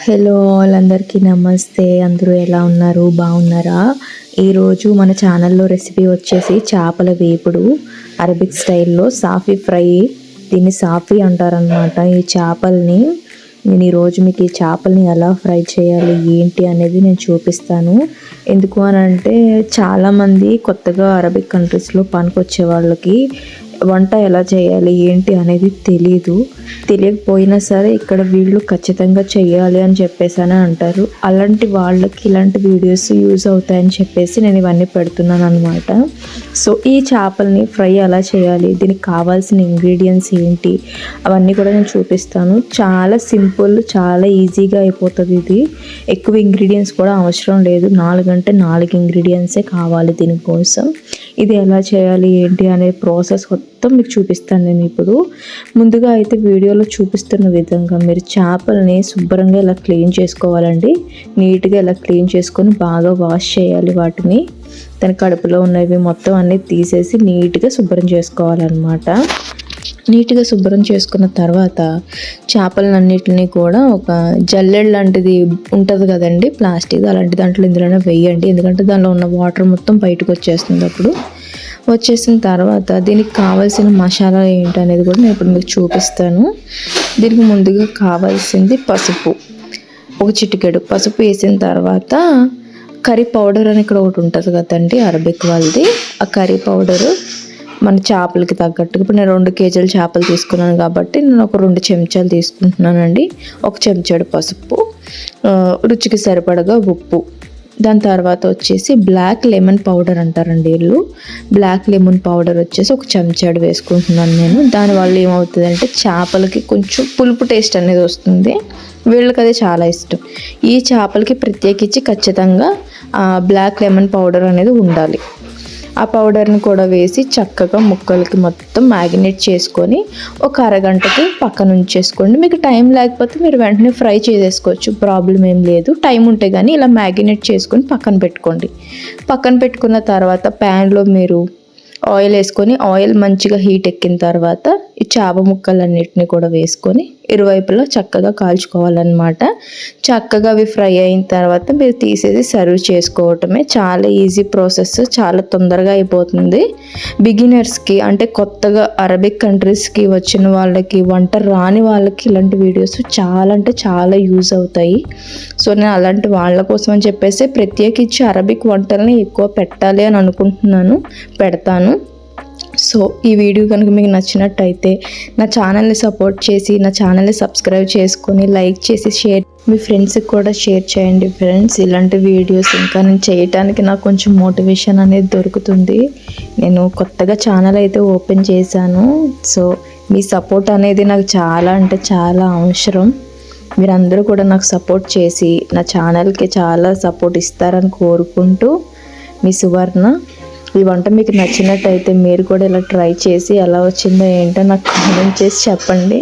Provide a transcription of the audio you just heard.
Hello వాళ్ళందరికీ నమస్తే. అందరూ ఎలా ఉన్నారు? బాగున్నారా? ఈరోజు మన ఛానల్లో రెసిపీ వచ్చేసి చేపల వేపుడు. అరబిక్ స్టైల్లో సాఫీ ఫ్రై. దీన్ని సాఫీ అంటారనమాట ఈ చేపల్ని నేను ఈరోజు మీకు ఈ చేపల్ని ఎలా ఫ్రై చేయాలి ఏంటి అనేది నేను చూపిస్తాను. ఎందుకు అని అంటే చాలామంది కొత్తగా అరబిక్ కంట్రీస్లో పనికొచ్చే వాళ్ళకి వంట ఎలా చేయాలి ఏంటి అనేది తెలీదు. తెలియకపోయినా సరే ఇక్కడ వీళ్ళు ఖచ్చితంగా చేయాలి అని చెప్పేసి అని అంటారు. అలాంటి వాళ్ళకి ఇలాంటి వీడియోస్ యూజ్ అవుతాయని చెప్పేసి నేను ఇవన్నీ పెడుతున్నాను అనమాట సో ఈ చేపల్ని ఫ్రై ఎలా చేయాలి దీనికి కావాల్సిన ఇంగ్రీడియంట్స్ ఏంటి అవన్నీ కూడా నేను చూపిస్తాను. చాలా సింపుల్ చాలా ఈజీగా అయిపోతుంది ఇది. ఎక్కువ ఇంగ్రీడియంట్స్ కూడా అవసరం లేదు. నాలుగంటే నాలుగు ఇంగ్రీడియంట్సే కావాలి దీనికోసం. ఇది ఎలా చేయాలి ఏంటి అనే ప్రాసెస్ మొత్తం మీకు చూపిస్తాను నేను ఇప్పుడు. ముందుగా అయితే వీడియోలో చూపిస్తున్న విధంగా మీరు చేపలని శుభ్రంగా ఇలా క్లీన్ చేసుకోవాలండి. నీట్గా ఇలా క్లీన్ చేసుకొని బాగా వాష్ చేయాలి వాటిని. దాని కడుపులో ఉన్నవి మొత్తం అన్నీ తీసేసి నీట్గా శుభ్రం చేసుకోవాలన్నమాట. నీట్గా శుభ్రం చేసుకున్న తర్వాత చేపలన్నిటిని కూడా ఒక జల్లెడ్ లాంటిది ఉంటుంది కదండి ప్లాస్టిక్ అలాంటి దాంట్లో ఇందులోనే వేయండి. ఎందుకంటే దానిలో ఉన్న వాటర్ మొత్తం బయటకు వచ్చేస్తుంది అప్పుడు. వచ్చేసిన తర్వాత దీనికి కావాల్సిన మసాలా ఏంటనేది కూడా నేను ఇప్పుడు మీకు చూపిస్తాను. దీనికి ముందుగా కావాల్సింది పసుపు. ఒక చిటికెడు పసుపు వేసిన తర్వాత కర్రీ పౌడర్ అని ఇక్కడ ఒకటి ఉంటుంది కదండి అరబిక్ వాళ్ళది. ఆ కర్రీ పౌడరు మన చేపలకి తగ్గట్టుగా ఇప్పుడు నేను రెండు కేజీల చేపలు తీసుకున్నాను కాబట్టి నేను ఒక రెండు చెంచాలు తీసుకుంటున్నానండి. ఒక చెంచాడు పసుపు రుచికి సరిపడగా ఉప్పు. దాని తర్వాత వచ్చేసి బ్లాక్ లెమన్ పౌడర్ అంటారండి వీళ్ళు. బ్లాక్ లెమన్ పౌడర్ వచ్చేసి ఒక చెంచాడు వేసుకుంటున్నాను నేను. దానివల్ల ఏమవుతుందంటే చేపలకి కొంచెం పులుపు టేస్ట్ అనేది వస్తుంది. వీళ్ళకి అది చాలా ఇష్టం. ఈ చేపలకి ప్రత్యేకించి ఖచ్చితంగా బ్లాక్ లెమన్ పౌడర్ అనేది ఉండాలి. ఆ పౌడర్ని కూడా వేసి చక్కగా ముక్కలకి మొత్తం మ్యాగినేట్ చేసుకొని ఒక అరగంటకి పక్కన ఉంచేసుకోండి. మీకు టైం లేకపోతే మీరు వెంటనే ఫ్రై చేసేసుకోవచ్చు. ప్రాబ్లం ఏం లేదు. టైం ఉంటే కానీ ఇలా మ్యాగినేట్ చేసుకొని పక్కన పెట్టుకోండి. పక్కన పెట్టుకున్న తర్వాత ప్యాన్లో మీరు ఆయిల్ వేసుకొని ఆయిల్ మంచిగా హీట్ ఎక్కిన తర్వాత ఈ చేప ముక్కలన్నిటిని కూడా వేసుకొని ఇరువైపులా చక్కగా కాల్చుకోవాలన్నమాట. చక్కగా అవి ఫ్రై అయిన తర్వాత మీరు తీసేసి సర్వ్ చేసుకోవటమే. చాలా ఈజీ ప్రాసెస్ చాలా తొందరగా అయిపోతుంది. బిగినర్స్కి అంటే కొత్తగా అరబిక్ కంట్రీస్కి వచ్చిన వాళ్ళకి వంట రాని వాళ్ళకి ఇలాంటి వీడియోస్ చాలా అంటే చాలా యూజ్ అవుతాయి. సో నేను అలాంటి వాళ్ళ కోసం అని చెప్పేసి ప్రత్యేకించి అరబిక్ వంటల్ని ఎక్కువ పెట్టాలి అని అనుకుంటున్నాను పెడతాను. సో ఈ వీడియో కనుక మీకు నచ్చినట్టయితే నా ఛానల్ని సపోర్ట్ చేసి నా ఛానల్ని సబ్స్క్రైబ్ చేసుకొని లైక్ చేసి షేర్ మీ ఫ్రెండ్స్కి కూడా షేర్ చేయండి ఫ్రెండ్స్. ఇలాంటి వీడియోస్ ఇంకా నేను చేయటానికి నాకు కొంచెం మోటివేషన్ అనేది దొరుకుతుంది. నేను కొత్తగా ఛానల్ అయితే ఓపెన్ చేశాను. సో మీ సపోర్ట్ అనేది నాకు చాలా అంటే చాలా అవసరం. మీరందరూ కూడా నాకు సపోర్ట్ చేసి నా ఛానల్కి చాలా సపోర్ట్ ఇస్తారని కోరుకుంటూ మీ సువర్ణ ఈ వంట మీకు నచ్చినట్టయితే మీరు కూడా ఇలా ట్రై చేసి ఎలా వచ్చిందో ఏంటో నాకు కామెంట్ చేసి చెప్పండి.